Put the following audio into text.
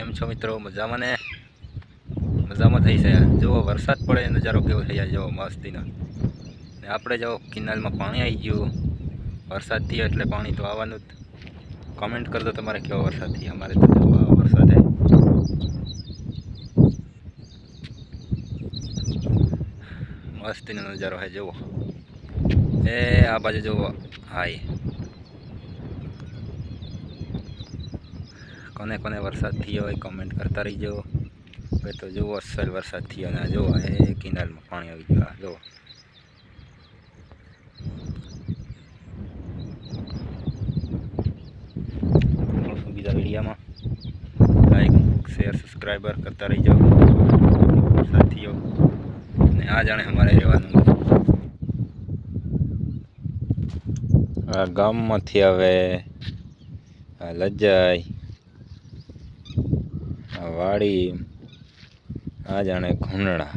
કેમ છો મિત્રો? મજામાં ને? મજામાં થઈ છે. જુઓ, વરસાદ પડે, નજારો કેવો થઈ જાય જુઓ, મસ્તીનો. ને આપણે જો કિનાલમાં પાણી આવી ગયું. વરસાદ થયો એટલે પાણી તો આવવાનું જ. કોમેન્ટ કરજો તમારે કેવો વરસાદ થયો. અમારે તો વરસાદ મસ્તીનો નજારો હે, જુઓ. એ, આ બાજુ જુઓ. હાય. કોને કોને વરસાદ થયો હોય કોમેન્ટ કરતા રહીજો. હવે તો જુઓ, અસલ વરસાદ થયો ને જો એ કિનારમાં પાણી આવી ગયું જુઓ. બીજા વિડીયામાં. લાઈક શેર સબસ્ક્રાઈબર કરતા રહીજો. થયો અને આ જાણે અમારે રહેવાનું. ગામમાંથી હવે, આ વાડી આ જાણે ઘૂંટણા.